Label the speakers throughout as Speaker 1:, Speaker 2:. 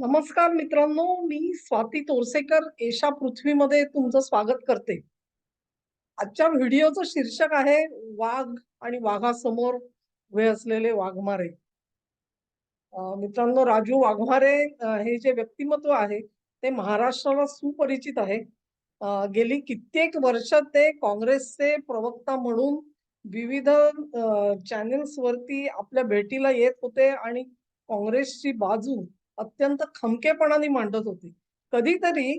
Speaker 1: नमस्कार मित्रांनो मी स्वाती तोरसेकर एशा पृथ्वीमध्ये तुमचं स्वागत करते. आजच्या व्हिडिओचं शीर्षक आहे वाघ आणि वाघासमोर उभे असलेले वाघमारे. मित्रांनो राजू वाघमारे हे जे व्यक्तिमत्व आहे ते महाराष्ट्राला सुपरिचित आहे. गेली कित्येक वर्ष ते काँग्रेसचे प्रवक्ता म्हणून विविध चॅनेल्स वरती आपल्या भेटीला येत होते आणि काँग्रेसची बाजू अत्यंत खमकेपणाने मांडत होते. कधीतरी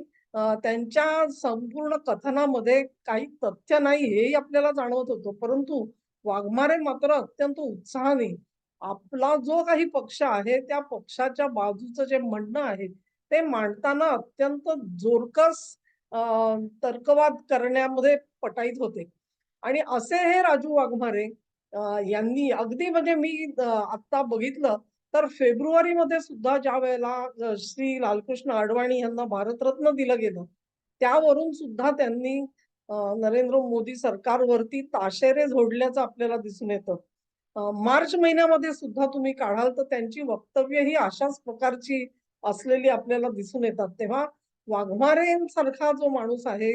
Speaker 1: त्यांच्या संपूर्ण कथनामध्ये काही तथ्य नाही हेही आपल्याला जाणवत होतं. परंतु वाघमारे मात्र अत्यंत उत्साहाने आपला जो काही पक्ष आहे त्या पक्षाच्या बाजूचं जे म्हणणं आहे ते मांडताना अत्यंत जोरकस तर्कवाद करण्यामध्ये पटाईत होते. आणि असे हे राजू वाघमारे यांनी अगदी म्हणजे मी आता बघितलं तर फेब्रुवारीमध्ये सुद्धा ज्या वेळेला श्री लालकृष्ण अडवाणी यांना भारतरत्न दिलं गेलं त्यावरून सुद्धा त्यांनी नरेंद्र मोदी सरकारवरती ताशेरे झोडल्याचं आपल्याला दिसून येतं. मार्च महिन्यामध्ये सुद्धा तुम्ही काढाल तर त्यांची वक्तव्य ही अशाच प्रकारची असलेली आपल्याला दिसून येतात. तेव्हा वाघमारेंसारखा जो माणूस आहे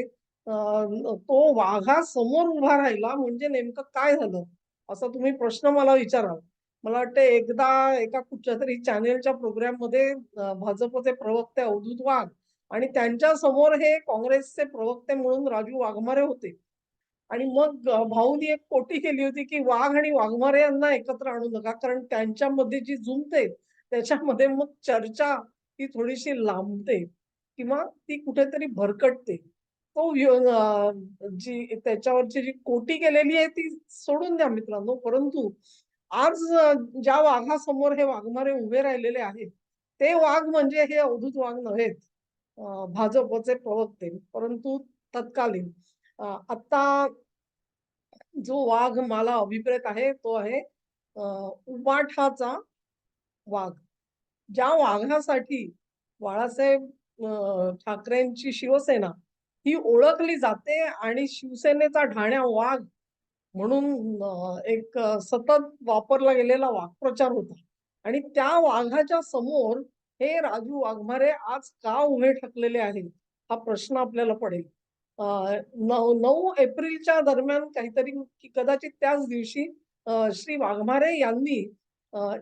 Speaker 1: तो वाघा समोर उभा राहिला म्हणजे नेमकं काय झालं? असा तुम्ही प्रश्न मला विचाराल. मला वाटतं एकदा एका कुठच्या तरी चॅनेलच्या प्रोग्राममध्ये भाजपचे प्रवक्ते अवधूत वाघ आणि त्यांच्यासमोर हे काँग्रेसचे प्रवक्ते म्हणून राजू वाघमारे होते. आणि मग भाऊनी एक कोटी केली होती की वाघ आणि वाघमारे यांना एकत्र आणू नका कारण त्यांच्यामध्ये जी जुमते त्याच्यामध्ये मग चर्चा ही थोडीशी लांबते किंवा ती कुठेतरी भरकटते. तो जी त्याच्यावरची जी कोटी केलेली आहे ती सोडून द्या मित्रांनो परंतु आज ज्या वाघासमोर हे वाघमारे उभे राहिलेले आहेत ते वाघ म्हणजे हे अवधूत वाघ नव्हेत भाजपचे प्रवक्ते. परंतु तत्कालीन आता जो वाघ मला अभिप्रेत आहे तो आहे अ, उबाठाचा वाघ. ज्या वाघासाठी बाळासाहेब ठाकरेंची शिवसेना ही ओळखली जाते आणि शिवसेनेचा ढाण्या वाघ म्हणून एक सतत वापरला गेलेला वाक्प्रचार होता. आणि त्या वाघाच्या समोर हे राजू वाघमारे आज का उभे ठाकलेले आहेत? हा प्रश्न आपल्याला पडेल. नऊ नऊ एप्रिलच्या दरम्यान काहीतरी की कदाचित त्याच दिवशी श्री वाघमारे यांनी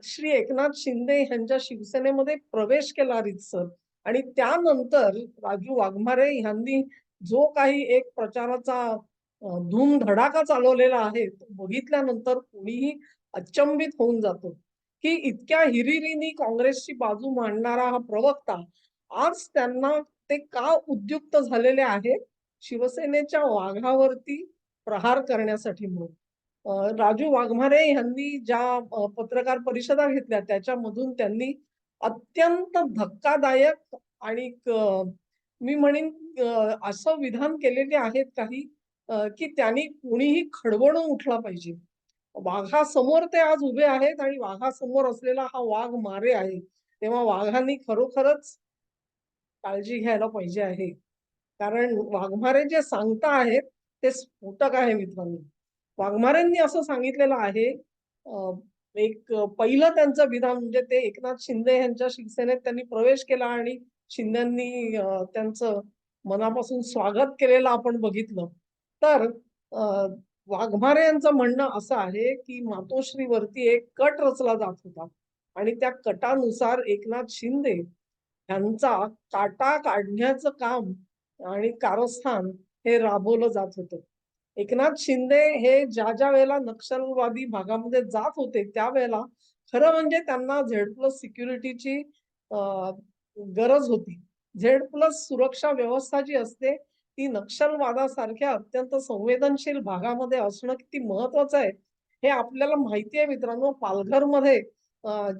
Speaker 1: श्री एकनाथ शिंदे यांच्या शिवसेनेमध्ये प्रवेश केला रितसर. आणि त्यानंतर राजू वाघमारे यांनी जो काही एक प्रचाराचा धूमधडाका चालवलेला आहे तो बघितल्यानंतर कोणीही अचंबित होऊन जातो की इतक्या हिरिरीनी काँग्रेसची बाजू मांडणारा हा प्रवक्ता आज त्यांना ते का उद्युक्त झालेले आहेत? शिवसेनेच्या वाघावरती प्रहार करण्यासाठी म्हणून. राजू वाघमारे यांनी ज्या पत्रकार परिषदा घेतल्या त्याच्यामधून त्यांनी अत्यंत धक्कादायक आणि मी म्हणेन असं विधान केलेले आहेत काही की त्यांनी कुणीही खडबडून उठला पाहिजे. वाघासमोर ते आज उभे आहेत आणि वाघासमोर असलेला हा वाघ मारे आहे. तेव्हा वाघांनी खरोखरच काळजी घ्यायला पाहिजे आहे. कारण वाघमारे जे सांगता आहेत ते स्फोटक आहे मित्रांनो. वाघमारेंनी असं सांगितलेलं आहे एक पहिलं त्यांचं विधान म्हणजे ते एकनाथ शिंदे यांच्या शिवसेनेत त्यांनी प्रवेश केला आणि शिंदेनी त्यांचं मनापासून स्वागत केलेलं आपण बघितलं. तर वाघमारे यांचं म्हणणं असं आहे की मातोश्रीवरती एक कट रचला जात होता आणि त्या कटानुसार एकनाथ शिंदे यांचा काटा काढण्याचं काम आणि कारस्थान हे राबवलं जात होतं. एकनाथ शिंदे हे ज्या ज्या वेळेला नक्षलवादी भागामध्ये जात होते त्यावेळेला खरं म्हणजे त्यांना झेड प्लस सिक्युरिटीची गरज होती. झेड प्लस सुरक्षा व्यवस्था जी असते ती नक्षलवादासारख्या अत्यंत संवेदनशील भागामध्ये असणं किती महत्वाचं आहे हे आपल्याला माहिती आहे मित्रांनो. पालघरमध्ये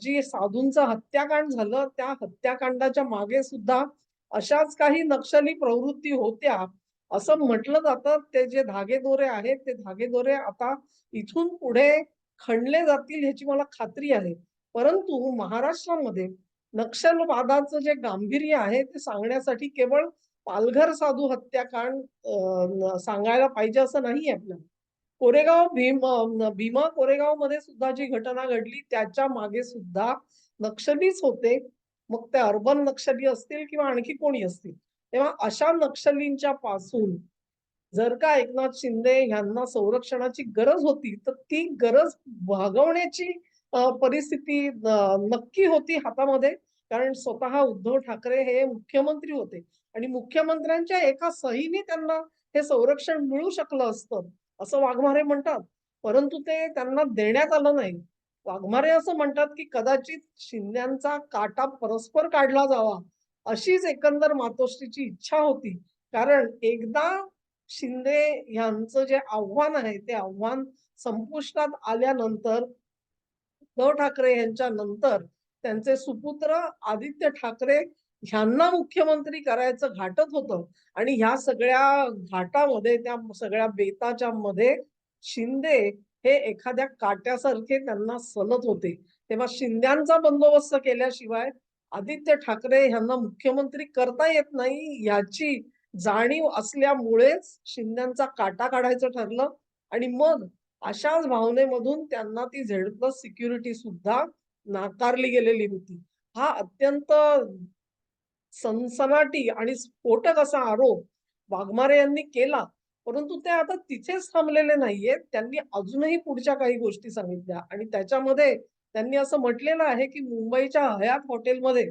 Speaker 1: जी साधूंचं हत्याकांड झालं त्या हत्याकांडाच्या मागे सुद्धा अशाच काही नक्षली प्रवृत्ती होत्या. असं म्हटलं जातं ते जे धागेदोरे आहेत ते धागेदोरे आता इथून पुढे खणले जातील ह्याची मला खात्री आहे. परंतु महाराष्ट्रामध्ये नक्षलवादाचं जे गांभीर्य आहे ते सांगण्यासाठी केवळ पालघर साधू हत्याकांड सांगायला पाहिजे असं नाही आपल्याला. कोरेगाव भीम भीमा कोरेगावमध्ये सुद्धा जी घटना घडली त्याच्यामागे सुद्धा नक्षलीच होते. मग ते अर्बन नक्षली असतील किंवा आणखी कोणी असतील तेव्हा अशा नक्षलींच्या पासून जर का एकनाथ शिंदे यांना संरक्षणाची गरज होती तर ती गरज भागवण्याची परिस्थिती नक्की होती हातामध्ये. कारण स्वतः उद्धव ठाकरे हे मुख्यमंत्री होते. आणि मुख्यमंत्र्यांच्या एका सहीने त्यांना हे संरक्षण मिळू शकलं असतं असं वाघमारे म्हणतात. परंतु ते त्यांना देण्यात आलं नाही. वाघमारे असं म्हणतात की कदाचित शिंद्यांचा काटा परस्पर काढला जावा अशीच एकंदर मातोश्रीची इच्छा होती. कारण एकदा शिंदे यांचं जे आव्हान आहे ते आव्हान संपुष्टात आल्यानंतर उद्धव ठाकरे यांच्या नंतर त्यांचे सुपुत्र आदित्य ठाकरे ह्यांना मुख्यमंत्री करायचं घाटत होतं. आणि ह्या सगळ्या घाटामध्ये त्या सगळ्या बेताच्या मध्ये शिंदे हे एखाद्या काट्यासारखे त्यांना सलत होते. तेव्हा शिंद्यांचा बंदोबस्त केल्याशिवाय आदित्य ठाकरे यांना मुख्यमंत्री करता येत नाही याची जाणीव असल्यामुळेच शिंद्यांचा काटा काढायचं ठरलं. आणि मग अशाच भावनेमधून त्यांना ती झेड प्लस सिक्युरिटी सुद्धा नाकारली गेलेली होती. हा अत्यंत सनसनाटी आणि स्फोटक असा आरोप वाघमारे यांनी केला. परंतु ते आता तिथेच थांबलेले नाहीयेत त्यांनी अजूनही पुढच्या काही गोष्टी सांगितल्या. आणि त्याच्यामध्ये त्यांनी असं म्हटलेलं आहे की मुंबईच्या हयात हॉटेलमध्ये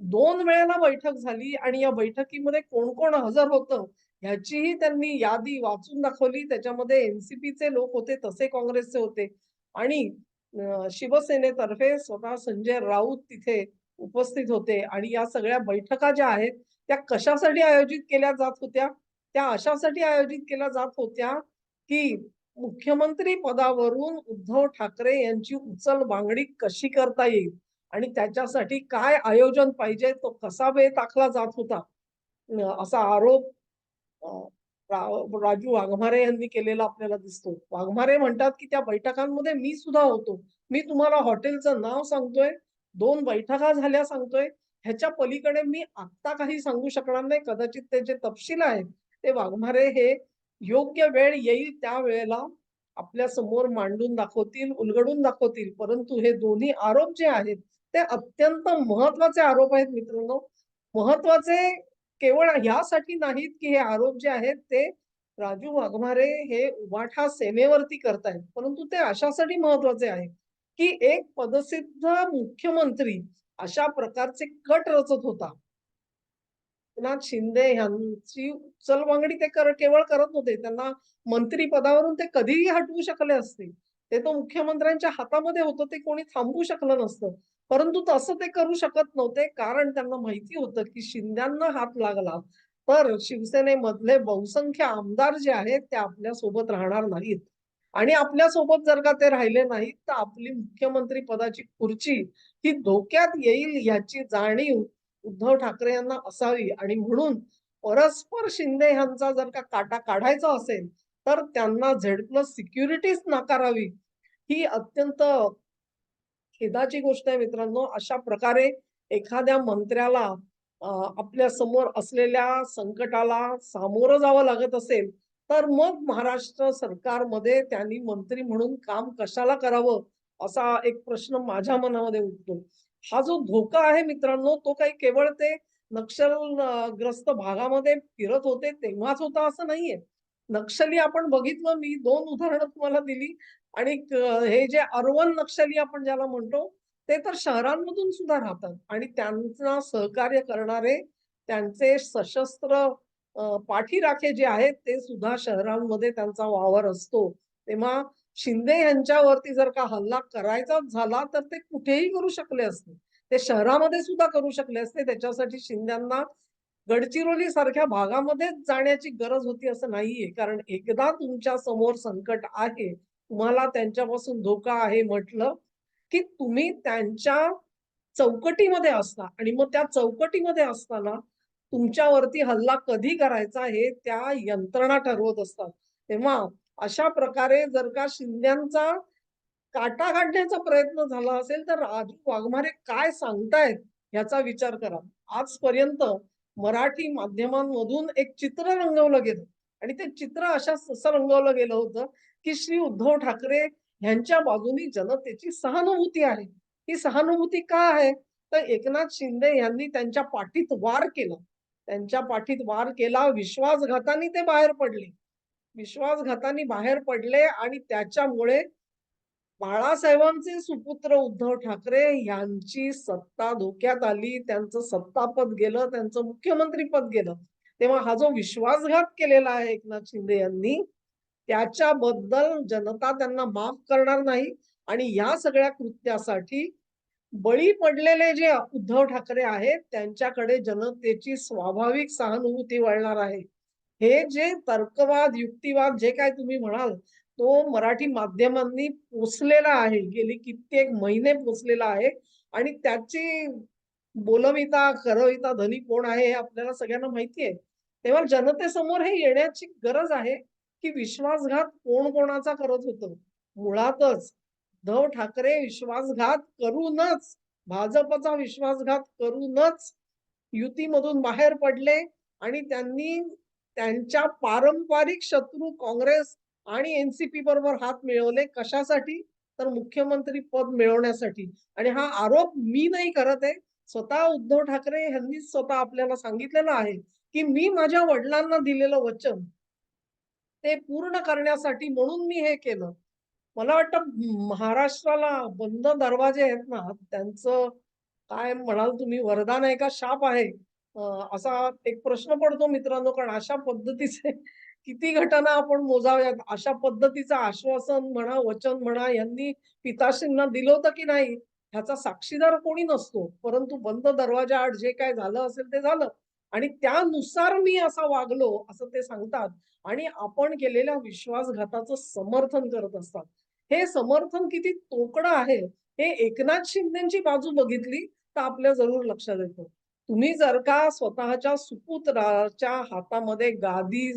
Speaker 1: दोन वेळेला बैठक झाली आणि या बैठकीमध्ये कोण कोण हजर होतं ह्याचीही त्यांनी यादी वाचून दाखवली. त्याच्यामध्ये एनसीपीचे लोक होते तसे काँग्रेसचे होते. आणि शिवसेनेतर्फे स्वतः संजय राऊत तिथे उपस्थित होते. आणि या सगळ्या बैठका ज्या आहेत त्या कशासाठी आयोजित केल्या जात होत्या? त्या अशासाठी आयोजित केल्या जात होत्या की मुख्यमंत्री पदावरून उद्धव ठाकरे यांची उचल बांगडी कशी करता येईल? आणि त्याच्यासाठी काय आयोजन पाहिजे? तो कसा वेळ टाकला जात होता? असा आरोप राजू वाघमारे यांनी केलेला आपल्याला दिसतो. वाघमारे म्हणतात की त्या बैठकांमध्ये मी सुद्धा होतो. मी तुम्हाला हॉटेलचं नाव सांगतोय. दोन बैठका झाल्या सांगतोय. ह्याच्या पलीकडे मी आत्ता काही सांगू शकणार नाही. कदाचित ते जे तपशील आहेत ते वाघमारे हे योग्य वेळ येईल त्या वेळेला आपल्यासमोर मांडून दाखवतील उलगडून दाखवतील. परंतु हे दोन्ही आरोप जे आहेत ते अत्यंत महत्त्वाचे आरोप आहेत मित्रांनो. महत्त्वाचे केवळ यासाठी नाहीत की हे आरोप जे आहेत ते राजू वाघमारे हे उभाठा सेनेवरती करतायत. परंतु ते अशासाठी महत्त्वाचे आहेत की एक पदसिद्ध मुख्यमंत्री अशा प्रकारचे कट रचत होता. एकनाथ शिंदे यांची उचलबांगडी ते कर केवळ करत नव्हते. त्यांना मंत्री पदावरून ते कधीही हटवू शकले असते. ते तर मुख्यमंत्र्यांच्या हातामध्ये होतं ते कोणी थांबवू शकलं नसतं. परंतु तसं ते करू शकत नव्हते कारण त्यांना माहिती होतं की शिंद्यांना हात लागला. तर शिवसेनेमधले बहुसंख्य आमदार जे आहेत ते आपल्यासोबत राहणार नाहीत. आणि आपल्यासोबत जर का ते राहिले नाही तर आपली मुख्यमंत्री पदाची खुर्ची ही धोक्यात येईल याची जाणीव उद्धव ठाकरे यांना असावी. आणि म्हणून परस्पर शिंदे यांचा जर का काटा काढायचा असेल तर त्यांना झेड प्लस सिक्युरिटीच नाकारावी. ही अत्यंत खेदाची गोष्ट आहे मित्रांनो. अशा प्रकारे एखाद्या मंत्र्याला आपल्यासमोर असलेल्या संकटाला सामोरं जावं लागत असेल तर मग महाराष्ट्र सरकारमध्ये त्यांनी मंत्री म्हणून काम कशाला करावं असा एक प्रश्न माझ्या मनामध्ये उठतो. हा जो धोका आहे मित्रांनो तो काही केवळ ते नक्षलग्रस्त भागामध्ये फिरत होते तेव्हाच होता असं नाहीये. नक्षली आपण बघितलं मी दोन उदाहरणं तुम्हाला दिली आणि हे जे अर्वन नक्षली आपण ज्याला म्हणतो ते तर शहरांमधून सुद्धा राहतात आणि त्यांना सहकार्य करणारे त्यांचे सशस्त्र पाठीराखे जे आहेत ते सुद्धा शहरांमध्ये त्यांचा वावर असतो. तेव्हा शिंदे यांच्यावरती जर का हल्ला करायचाच झाला तर ते कुठेही करू शकले असते. ते शहरामध्ये सुद्धा करू शकले असते. त्याच्यासाठी शिंद्यांना गडचिरोली सारख्या भागामध्येच जाण्याची गरज होती असं नाहीये. कारण एकदा तुमच्यासमोर संकट आहे तुम्हाला त्यांच्यापासून धोका आहे म्हटलं की तुम्ही त्यांच्या चौकटीमध्ये असता. आणि मग त्या चौकटीमध्ये असताना तुमच्यावरती हल्ला कधी करायचा हे त्या यंत्रणा ठरवत असतात. तेव्हा अशा प्रकारे जर का शिंद्यांचा काटा काढण्याचा प्रयत्न झाला असेल तर राजू वाघमारे काय सांगतायत याचा विचार करा. आजपर्यंत मराठी माध्यमांमधून एक चित्र रंगवलं गेलं आणि ते चित्र अशा असं रंगवलं गेलं होतं की श्री उद्धव ठाकरे यांच्या बाजूनी जनतेची सहानुभूती आहे. ही सहानुभूती का आहे? तर एकनाथ शिंदे यांनी त्यांच्या पाठीत वार केला. त्यांच्या पाठीत वार केला विश्वासघाताने ते बाहेर पडले. विश्वासघाताने बाहेर पडले आणि त्याच्यामुळे बाळासाहेबांचे सुपुत्र उद्धव ठाकरे यांची सत्ता धोक्यात आली. त्यांचं सत्तापद गेलं त्यांचं मुख्यमंत्रीपद गेलं. तेव्हा हा जो विश्वासघात केलेला आहे एकनाथ शिंदे यांनी त्याच्याबद्दल जनता त्यांना माफ करणार नाही आणि या सगळ्या कृत्यासाठी बळी पडलेले जे उद्धव ठाकरे आहेत त्यांच्याकडे जनतेची स्वाभाविक सहानुभूती वळणार आहे. हे जे तर्कवाद युक्तिवाद जे काय तुम्ही म्हणाल तो मराठी माध्यमांनी पोचलेला आहे. गेली कित्येक महिने पोचलेला आहे. आणि त्याची बोलविता करविता धनी कोण आहे हे आपल्याला सगळ्यांना माहिती आहे. तेव्हा जनतेसमोर हे येण्याची गरज आहे की विश्वासघात कोण कोणाचा करत होतं? मुळातच उद्धव ठाकरे विश्वासघात करूनच भाजपचा विश्वासघात करूनच युतीमधून बाहेर पडले आणि त्यांनी त्यांच्या पारंपरिक शत्रू काँग्रेस आणि एनसीपी बरोबर हात मिळवले. कशासाठी? तर मुख्यमंत्री पद मिळवण्यासाठी. आणि हा आरोप मी नाही करत आहे. स्वतः उद्धव ठाकरे यांनी स्वतः आपल्याला सांगितलेलं आहे की मी माझ्या वडिलांना दिलेलं वचन ते पूर्ण करण्यासाठी म्हणून मी हे केलं. मला वाटतं महाराष्ट्राला बंद दरवाजे आहेत ना त्यांचं काय म्हणाल तुम्ही? वरदान आहे का? शाप आहे. असा एक प्रश्न पडतो मित्रांनो कारण अशा पद्धतीचे किती घटना आपण मोजाव्यात? अशा पद्धतीचं आश्वासन म्हणा वचन म्हणा यांनी पिताश्रींना दिलं होतं की नाही? ह्याचा साक्षीदार कोणी नसतो. परंतु बंद दरवाजा आड जे काय झालं असेल ते झालं. आणि त्यानुसार मी असा वागलो असं ते सांगतात. आणि आपण केलेल्या विश्वासघाताचं समर्थन करत असतात. हे समर्थन किती तोकडं आहे हे एकनाथ शिंदेची बाजू बघितली तर आपल्या जरूर लक्षात येतं. तुम्ही जर का स्वतःच्या सुपुत्राच्या हातामध्ये गादी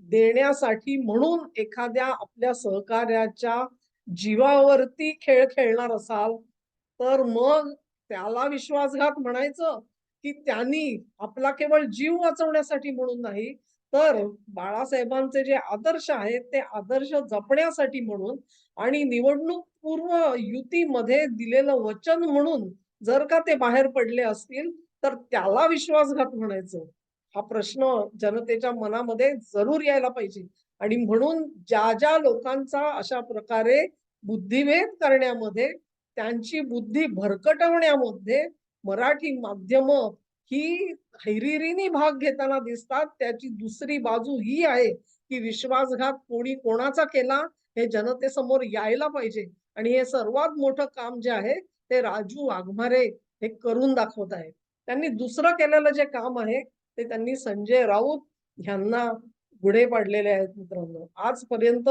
Speaker 1: देण्यासाठी म्हणून एखाद्या आपल्या सहकार्याच्या जीवावरती खेळ खेळणार असाल तर मग त्याला विश्वासघात म्हणायचं की त्यांनी आपला केवळ जीव वाचवण्यासाठी म्हणून नाही तर बाळासाहेबांचे जे आदर्श आहेत ते आदर्श जपण्यासाठी म्हणून आणि निवडणूक पूर्व युतीमध्ये दिलेलं वचन म्हणून जर का ते बाहेर पडले असतील तर त्याला विश्वासघात म्हणायचं. हा प्रश्न जनतेच्या मनामध्ये जरूर यायला पाहिजे. आणि म्हणून ज्या ज्या लोकांचा अशा प्रकारे बुद्धिभेद करण्यामध्ये त्यांची बुद्धी भरकटवण्यामध्ये मराठी माध्यम ही हैरिरीने भाग घेताना दिसतात त्याची दुसरी बाजू ही आहे की विश्वासघात कोणी कोणाचा केला हे जनतेसमोर यायला पाहिजे. आणि हे सर्वात मोठं काम जे आहे ते राजू वाघमारे हे करून दाखवत आहे त्यांनी दुसरं केलेलं जे काम आहे ते त्यांनी संजय राऊत ह्यांना गुढे पाडलेले आहेत मित्रांनो. आजपर्यंत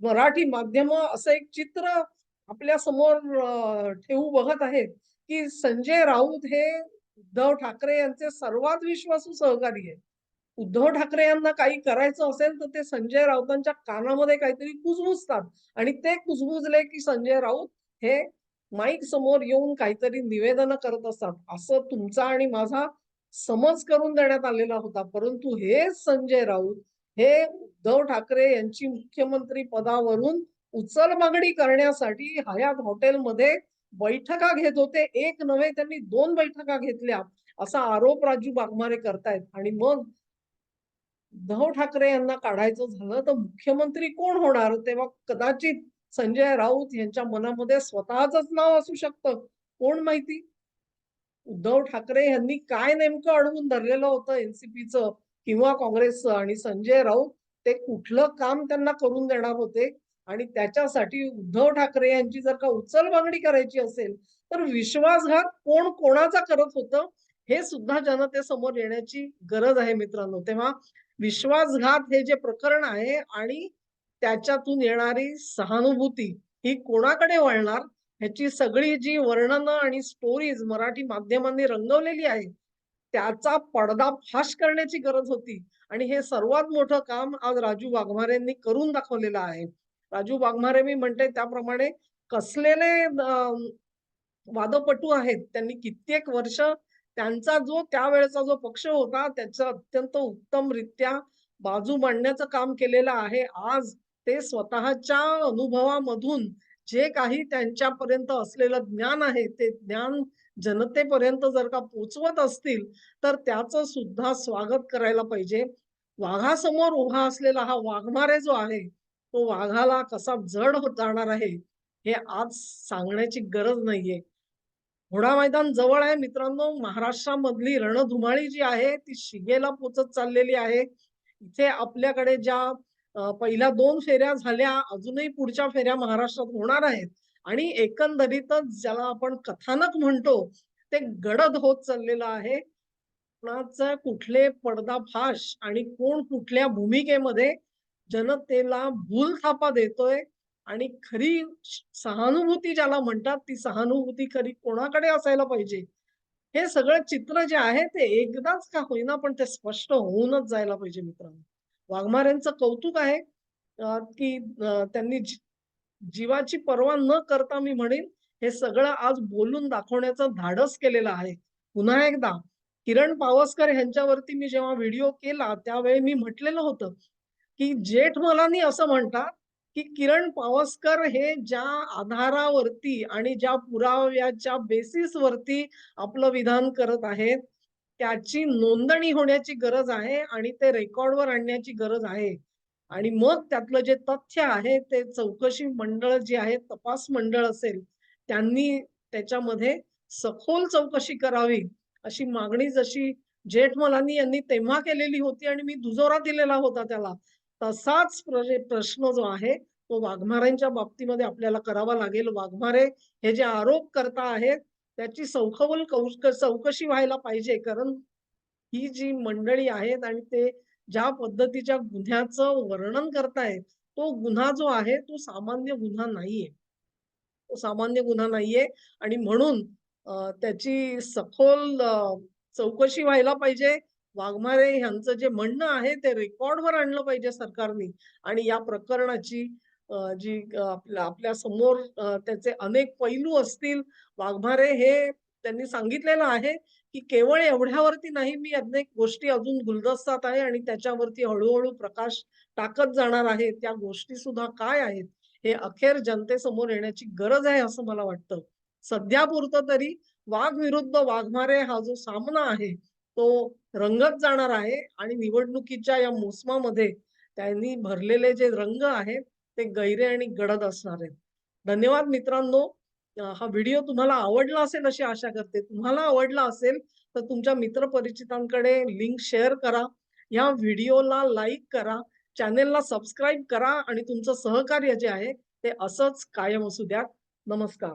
Speaker 1: मराठी माध्यम असं एक चित्र आपल्यासमोर ठेवू बघत आहेत की संजय राऊत हे उद्धव ठाकरे यांचे सर्वात विश्वासू सहकारी आहे उद्धव ठाकरे यांना काही करायचं असेल तर ते संजय राऊतांच्या कानामध्ये काहीतरी कुजबुजतात. आणि ते कुजबुजले की संजय राऊत हे माईक समोर येऊन काहीतरी निवेदन करत असतात. असं तुमचा आणि माझा समज करून देण्यात आलेला होता. परंतु हे संजय राऊत हे उद्धव ठाकरे यांची मुख्यमंत्री पदावरून उचल मागणी करण्यासाठी हयात हॉटेलमध्ये बैठका घेत होते. एक नव्हे त्यांनी दोन बैठका घेतल्या. असा आरोप राजू बागमारे करतायत. आणि मग उद्धव ठाकरे यांना काढायचं झालं तर मुख्यमंत्री कोण होणार? तेव्हा कदाचित संजय राऊत यांच्या मनामध्ये स्वतःच नाव असू शकतं. कोण माहिती? उद्धव ठाकरे यांनी काय नेमकं अडवून धरलेलं होतं एनसीपीचं किंवा काँग्रेसचं? आणि संजय राऊत ते कुठलं काम त्यांना करून देणार होते? आणि त्याच्यासाठी उद्धव ठाकरे यांची जर का उचल मागणी करायची असेल तर विश्वासघात कोण कोणाचा करत होतं हे सुद्धा जनतेसमोर येण्याची गरज आहे मित्रांनो. तेव्हा विश्वासघात हे जे प्रकरण आहे आणि त्याच्यातून येणारी सहानुभूती ही कोणाकडे वळणार ह्याची सगळी जी वर्णनं आणि स्टोरीज मराठी माध्यमांनी रंगवलेली आहे त्याचा पडदा फाश करण्याची गरज होती. आणि हे सर्वात मोठं काम आज राजू वाघमारेंनी करून दाखवलेलं आहे. राजू वाघमारे मी म्हणते त्याप्रमाणे कसलेले वादपटू आहेत त्यांनी कित्येक वर्ष त्यांचा जो त्यावेळेचा जो पक्ष होता त्याचा अत्यंत उत्तमरित्या बाजू मांडण्याचं काम केलेलं आहे. आज ते स्वतःच्या अनुभवामधून जे काही त्यांच्यापर्यंत असलेलं ज्ञान आहे ते ज्ञान जनतेपर्यंत जर का पोचवत असतील तर त्याचं सुद्धा स्वागत करायला पाहिजे. वाघासमोर उभा असलेला हा वाघमारे जो आहे तो वाघाला कसा जड होत जाणार आहे हे आज सांगण्याची गरज नाहीये. घोडा मैदान जवळ आहे मित्रांनो महाराष्ट्रामधली रणधुमाळी जी आहे ती शिगेला पोचत चाललेली आहे. इथे आपल्याकडे ज्या पहिल्या दोन फेऱ्या झाल्या अजूनही पुढच्या फेऱ्या महाराष्ट्रात होणार आहेत. आणि एकंदरीतच ज्याला आपण कथानक म्हणतो ते गडद होत चाललेलं आहे. कोणाचा कुठले पडदाफाश आणि कोण कुठल्या भूमिकेमध्ये जनतेला भूलथापा देतोय आणि खरी सहानुभूती ज्याला म्हणतात ती सहानुभूती खरी कोणाकडे असायला पाहिजे? हे सगळं चित्र जे आहे ते एकदाच का होईना पण ते स्पष्ट होऊनच जायला पाहिजे मित्रांनो. वाघमाऱ्यांचं कौतुक आहे की त्यांनी जीवाची पर्वा न करता मी म्हणेन हे सगळं आज बोलून दाखवण्याचं धाडस केलेलं आहे. पुन्हा एकदा किरण पावसकर यांच्यावरती मी जेव्हा व्हिडिओ केला त्यावेळी मी म्हटलेलं होतं की जेठमलानी असं म्हणतात की किरण पावसकर हे ज्या आधारावरती आणि ज्या पुराव्याच्या बेसिसवरती आपलं विधान करत आहेत त्याची नोंदणी होण्याची गरज आहे आणि ते रेकॉर्डवर आणण्याची गरज आहे. आणि मग त्यातलं जे तथ्य आहे ते चौकशी मंडळ जे आहे तपास मंडळ असेल त्यांनी त्याच्यामध्ये सखोल चौकशी करावी अशी मागणी जशी जेठमलानी यांनी तेव्हा केलेली होती आणि मी दुजोरा दिलेला होता त्याला तसाच प्रश्न जो आहे तो वाघमारेंच्या बाबतीमध्ये आपल्याला करावा लागेल. वाघमारे हे जे आरोप करता आहेत त्याची सखोल चौकशी व्हायला पाहिजे. कारण ही जी मंडळी आहेत आणि ते ज्या पद्धतीच्या गुन्ह्याचं वर्णन करतायत तो गुन्हा जो आहे तो सामान्य गुन्हा नाहीये. तो सामान्य गुन्हा नाहीये. आणि म्हणून त्याची सखोल चौकशी व्हायला पाहिजे. वाघमारे यांचं जे म्हणणं आहे ते रेकॉर्डवर आणलं पाहिजे सरकारने. आणि या प्रकरणाची जी आपल्या आपल्यासमोर त्याचे अनेक पैलू असतील वाघमारे हे त्यांनी सांगितलेलं आहे की केवळ एवढ्यावरती नाही मी अनेक गोष्टी अजून गुलदस्तात आहे आणि त्याच्यावरती हळूहळू प्रकाश टाकत जाणार आहे. त्या गोष्टी सुद्धा काय आहेत हे अखेर जनतेसमोर येण्याची गरज आहे असं मला वाटतं. सध्या पुरतं तरी वाघ विरुद्ध वाघमारे हा जो सामना आहे तो रंगत जाणार आहे आणि निवडणुकीच्या या मोसमामध्ये त्यांनी भरलेले जे रंग आहेत ते गैरे आणि गडद असणार आहेत. धन्यवाद मित्रांनो. हा व्हिडिओ तुम्हाला आवडला असेल अशी आशा करते. तुम्हाला आवडला असेल तर तुमच्या मित्र परिचितांकडे लिंक शेअर करा. या व्हिडिओला लाईक करा. चॅनेलला सबस्क्राईब करा आणि तुमचं सहकार्य जे आहे ते असंच कायम असू द्या नमस्कार.